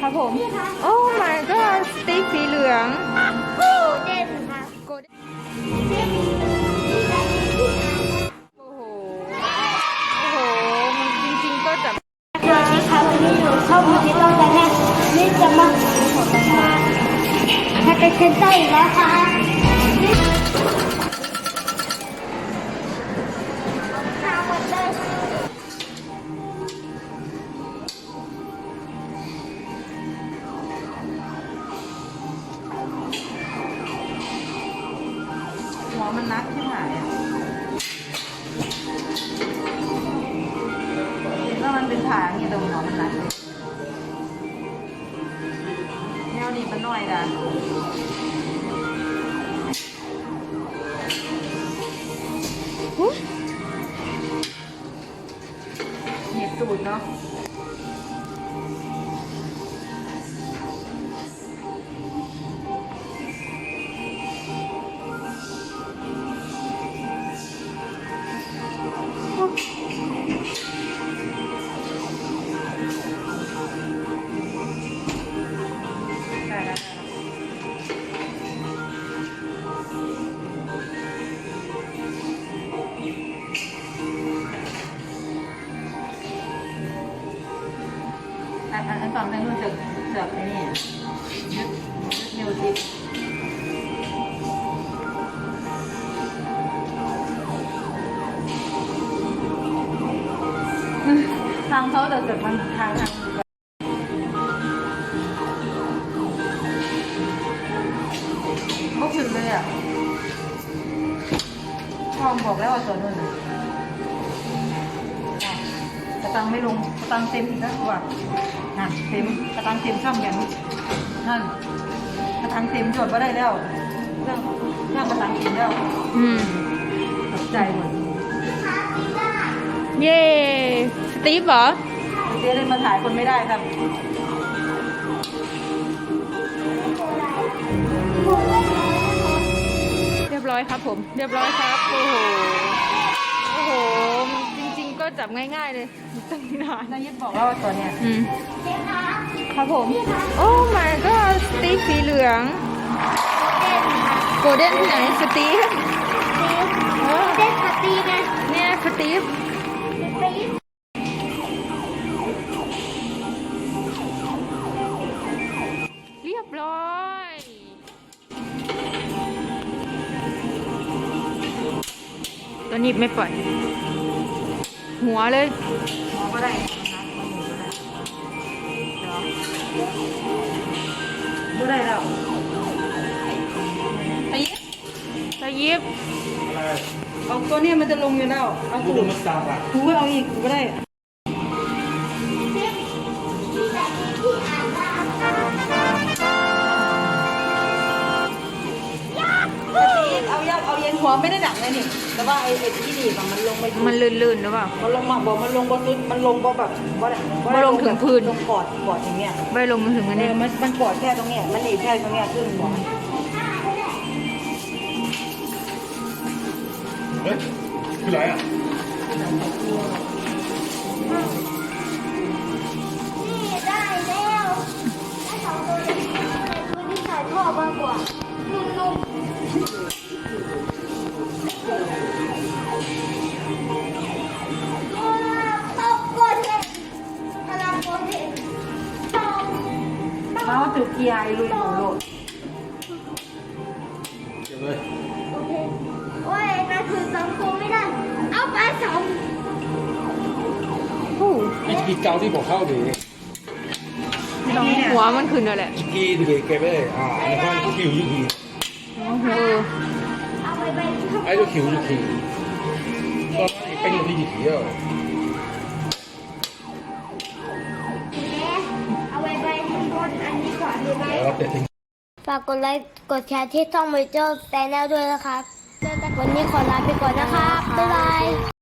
ครับผม โอ้ my god สติ๊กสีเหลืองโกลเด้นครับโกลเด้นโอ้โห โอ้โห มันจริงๆก็จะสวัสดีครับวันนี้หนูชอบมาที่ต้องการแน่นี่จะมามามาเป็นเซนเตอร์อีกแล้วค่ะ มันนักที่หายอะแล้วมันเป็นผาอย่างเงี้ยตรงหัวมันนักแนวนี้มันน้อยด่ะเหยียบตูดเนาะ อันอันอันฝั่งนั้นรู้จักจับนี่ยึดยึดนิ้วจิบทางเขาแต่เกิดมันทางทางก็ถึงเลยอะพ่อบอกแล้วว่าตัวนู้นน่ะอะกระตังไม่ลงกระตังเต็มอีกแล้วว่ะ นั่นเต็มกระตังเต็มช่ำอย่างนี้นั่นกระตังเต็มจดมาได้แล้วเรื่องเรื่องกระตังเต็มแล้วอืมตกใจหมดเย่สตีฟเหรอเจ๊เลยมาถ่ายคนไม่ได้ครับเรียบร้อยครับผม เรียบร้อยครับ โอ้โหโอ้โหจริง ๆ ก็จับง่าย ๆ เลยตั้งนานนายยิดบอกแล้วว่าตัวเนี้ยอืม ครับผม โอ้ my god สตีฟสีเหลืองโกลเด้นที่ไหนสตีฟเด้นสตีนะเนี่ยสตีฟสตีเรียบร้อยตัวนี้ไม่ปล่อย หัวเลยหมอก็ได้ เดี๋ยวดูได้แล้วไอ้ตะยิบ เอาตัวเนี้ยมันจะลงอยู่แล้ว เอาถู Itu mas apa? ถูก็เอาอีกถูก็ได้ เอายับเอาเย็นหัวไม่ได้หนักเลยนี่แต่ว่าไอ้ไอ้ที่ดีบอะมันลงไปมันลื่นๆหรือเปล่า มันลงมาบอกมันลงบนพื้นมันลงบนแบบว่าบ่ลงถึงพื้น ลงกอดกอดอย่างเงี้ยไม่ลงมาถึงอันเอนี้อมันมันกอดแค่ตรงเนี้ยมันหนีบแค่ตรงเนี้ยขึ้นหัว Eh? Gila ya? นี่ จุดเกียร์ไอ้ลุยหัวโลด Dạ vâng. โอเคโอ้ยนาถือสองตัวไม่ได้ เอาไปสอง Ít kỳ cao thì bỏ khao để หัวมันขึ้นนั่นแหละ ít kỳ để kẹp ấy. À, nó khoan khỉu như kỳ. เออเอาไปไป Ai nó khỉu như kỳ. Nó nói bánh nó đi như kỳ à. เอาไดีไหม Đó, để thành ฝากกดไลค์กดแชร์ที่ช่องมิเจอร์แชนแนลด้วยนะครับ วันนี้ขอลาไปก่อนนะครับบ๊ายบาย